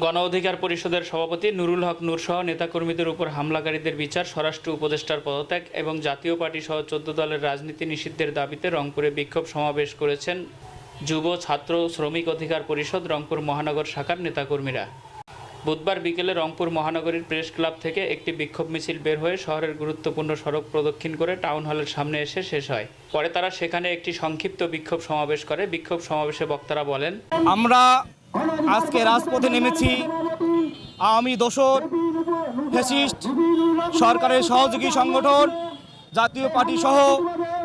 গণ অধিকার পরিষদের সভাপতি নুরুল হক নূরসহ নেতাকর্মীদের উপর হামলাকারীদের বিচার স্বরাষ্ট্র উপদেষ্টার পদত্যাগ এবং জাতীয় পার্টি সহ চোদ্দ দলের রাজনীতি নিষিদ্ধের দাবিতে রংপুরে বিক্ষোভ সমাবেশ করেছেন যুব, ছাত্র, শ্রমিক অধিকার পরিষদ রংপুর মহানগর শাখার নেতাকর্মীরা। বুধবার বিকেলে রংপুর মহানগরীর প্রেস ক্লাব থেকে একটি বিক্ষোভ মিছিল বের হয়ে শহরের গুরুত্বপূর্ণ সড়ক প্রদক্ষিণ করে টাউন হলের সামনে এসে শেষ হয়। পরে তারা সেখানে একটি সংক্ষিপ্ত বিক্ষোভ সমাবেশ করে। বিক্ষোভ সমাবেশে বক্তারা বলেন, আমরা আজকে রাজপথে নেমেছি। আওয়ামী দোসর ফ্যাসিস্ট, সরকারের সহযোগী সংগঠন, জাতীয় পার্টি সহ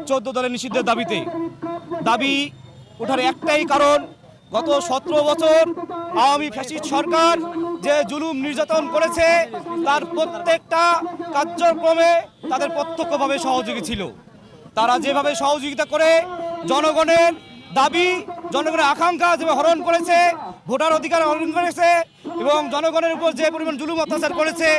চোদ্দ দলের নিষিদ্ধের দাবিতে। দাবি ওঠার একটাই কারণ, গত সতেরো বছর আওয়ামী ফ্যাসিস্ট সরকার যে জুলুম নির্যাতন করেছে, তার প্রত্যেকটা কার্যক্রমে তাদের প্রত্যক্ষভাবে সহযোগী ছিল। তারা যেভাবে সহযোগিতা করে জনগণের দাবি জনগণের আকাঙ্ক্ষা যেভাবে হরণ করেছে, ভোটার অধিকার হরণ করেছে এবং জনগণের উপর যে পরিমাণ জুলুম অত্যাচার করেছে,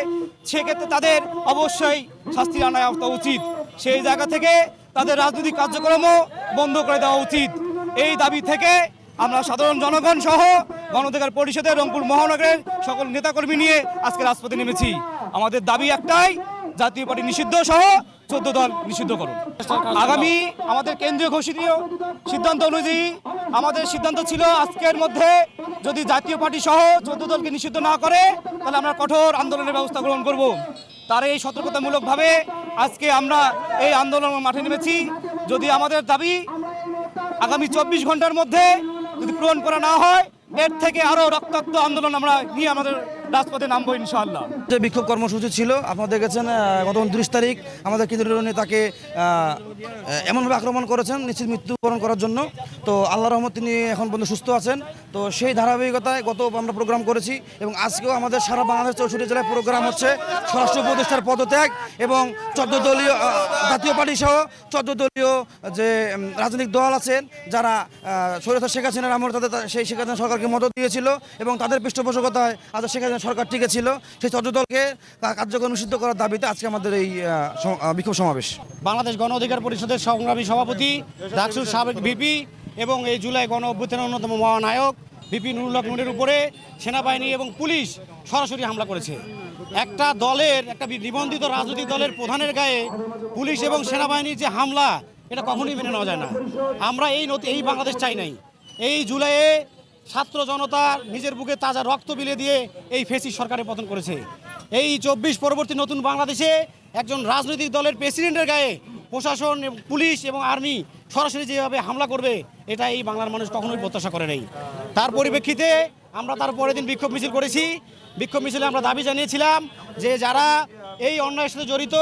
সেক্ষেত্রে তাদের অবশ্যই শাস্তি আনা উচিত। সেই জায়গা থেকে তাদের রাজনৈতিক কার্যক্রমও বন্ধ করে দেওয়া উচিত। এই দাবি থেকে আমরা সাধারণ জনগণ সহ গণ অধিকার পরিষদের রংপুর মহানগরের সকল নেতাকর্মী নিয়ে আজকে রাজপথে নেমেছি। আমাদের দাবি একটাই জাতীয় পার্টি নিষিদ্ধ সহ চোদ্দ দল নিষিদ্ধ করুন। আগামী আমাদের কেন্দ্রীয় ঘোষিত সিদ্ধান্ত অনুযায়ী আমাদের সিদ্ধান্ত ছিল আজকের মধ্যে যদি জাতীয় পার্টি সহ চোদ্দ দলকে নিষিদ্ধ না করে, তাহলে আমরা কঠোর আন্দোলনের ব্যবস্থা গ্রহণ করব। তার এই সতর্কতামূলকভাবে আজকে আমরা এই আন্দোলন মাঠে নেমেছি। যদি আমাদের দাবি আগামী চব্বিশ ঘণ্টার মধ্যে যদি পূরণ করা না হয়, এর থেকে আরও রক্তাক্ত আন্দোলন আমরা নিয়ে আমাদের রাজপথে নামবো ইনশাআল্লাহ। যে বিক্ষোভ কর্মসূচি ছিল আপনারা দেখেছেন গত উনত্রিশ তারিখ আমাদের কেন্দ্রীয় নেতাকে এমনভাবে আক্রমণ করেছেন, নিশ্চিত মৃত্যুবরণ করার জন্য। তো আল্লাহ রহমত তিনি এখন পর্যন্ত সুস্থ আছেন। তো সেই ধারাবাহিকতায় গত আমরা প্রোগ্রাম করেছি এবং আজকেও আমাদের সারা বাংলাদেশ চৌষট্টি জেলায় প্রোগ্রাম হচ্ছে। স্বরাষ্ট্র উপদেষ্টার পদত্যাগ এবং চোদ্দ দলীয় জাতীয় পার্টি সহ চোদ্দ দলীয় যে রাজনৈতিক দল আছেন, যারা সৈয়দ শেখ হাসিনার আমল তাদের, সেই শেখ হাসিনা সরকারকে মদত দিয়েছিল এবং তাদের পৃষ্ঠপোষকতায় আজ শেখ হাসিনা সরকার টিকে ছিল, সেই দলকে কার্যক্রম নিষিদ্ধ করার দাবিতে আজকে আমাদের এই বিক্ষোভ সমাবেশ। বাংলাদেশ গণ অধিকার পরিষদের সংগ্রামী সভাপতি, ডাকসুর সাবেক ভিপি এবং এই জুলাই গণ অভ্যুত্থানের অন্যতম মহানায়ক ভিপি নুরুল হক নুরের উপরে সেনাবাহিনী এবং পুলিশ সরাসরি হামলা করেছে। একটা দলের, একটা নিবন্ধিত রাজনৈতিক দলের প্রধানের গায়ে পুলিশ এবং সেনাবাহিনীর যে হামলা, এটা কখনোই মেনে নেওয়া যায় না। আমরা এই এই বাংলাদেশ চাই নাই। এই জুলাইয়ে ছাত্র জনতা নিজের বুকে তাজা রক্ত বিলে দিয়ে এই ফেসি সরকারের পতন করেছে। এই চব্বিশ পরবর্তী নতুন বাংলাদেশে একজন রাজনৈতিক দলের প্রেসিডেন্টের গায়ে প্রশাসন পুলিশ এবং আর্মি সরাসরি যেভাবে হামলা করবে, এটা এই বাংলার মানুষ কখনোই প্রত্যাশা করে নাই। তার পরিপ্রেক্ষিতে আমরা তার পরের দিন বিক্ষোভ মিছিল করেছি। বিক্ষোভ মিছিলে আমরা দাবি জানিয়েছিলাম যে যারা এই অন্যায়ের সাথে জড়িত,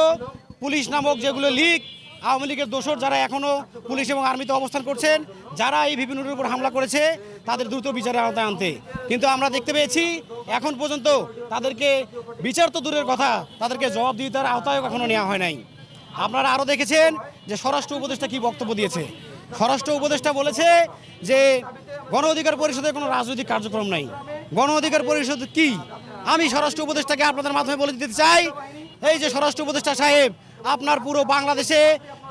পুলিশ নামক যেগুলো লিগ আওয়ামী লীগের দোসর যারা এখনও পুলিশ এবং আর্মিতে অবস্থান করছেন, যারা এই বিভিন্নর উপর হামলা করেছে, তাদের দ্রুত বিচারের আওতায় আনতে। কিন্তু আমরা দেখতে পেয়েছি, এখন পর্যন্ত তাদেরকে বিচার তো দূরের কথা, তাদেরকে জবাবদিহিতার আওতায় কখনো নেওয়া হয় নাই। আপনারা আরও দেখেছেন যে স্বরাষ্ট্র উপদেষ্টা কি বক্তব্য দিয়েছে। স্বরাষ্ট্র উপদেষ্টা বলেছে যে গণ অধিকার পরিষদের কোনো রাজনৈতিক কার্যক্রম নাই। গণ অধিকার পরিষদ কি? আমি স্বরাষ্ট্র উপদেষ্টাকে আপনাদের মাধ্যমে বলে দিতে চাই এই যে স্বরাষ্ট্র উপদেষ্টা সাহেব, আপনার পুরো বাংলাদেশে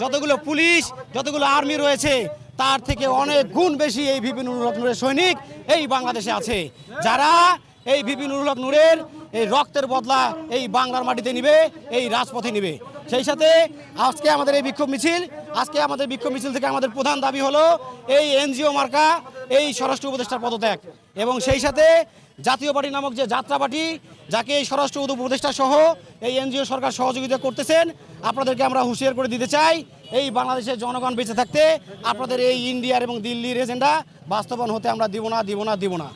যতগুলো পুলিশ, যতগুলো আর্মি রয়েছে, তার থেকে অনেক গুণ বেশি এই বিপিন উল্লক নূরের সৈনিক এই বাংলাদেশে আছে। যারা এই বিপিন উল্লক নূরের এই রক্তের বদলা এই বাংলার মাটিতে নিবে, এই রাজপথে নিবে। সেই সাথে আজকে আমাদের এই বিক্ষোভ মিছিল, আজকে আমাদের বিক্ষোভ মিছিল থেকে আমাদের প্রধান দাবি হলো এই এনজিও মার্কা, এই স্বরাষ্ট্র উপদেষ্টার পদত্যাগ। এবং সেই সাথে জাতীয় পার্টি নামক যে যাত্রা পার্টি যাকে এই স্বরাষ্ট্র উপদেষ্টা সহ এই এনজিও সরকার সহযোগিতা করতেছেন, আপনাদেরকে আমরা হুঁশিয়ার করে দিতে চাই, এই বাংলাদেশের জনগণ বেঁচে থাকতে আপনাদের এই ইন্ডিয়ার এবং দিল্লির এজেন্ডা বাস্তবায়ন হতে আমরা দিব না দিব না দিব না।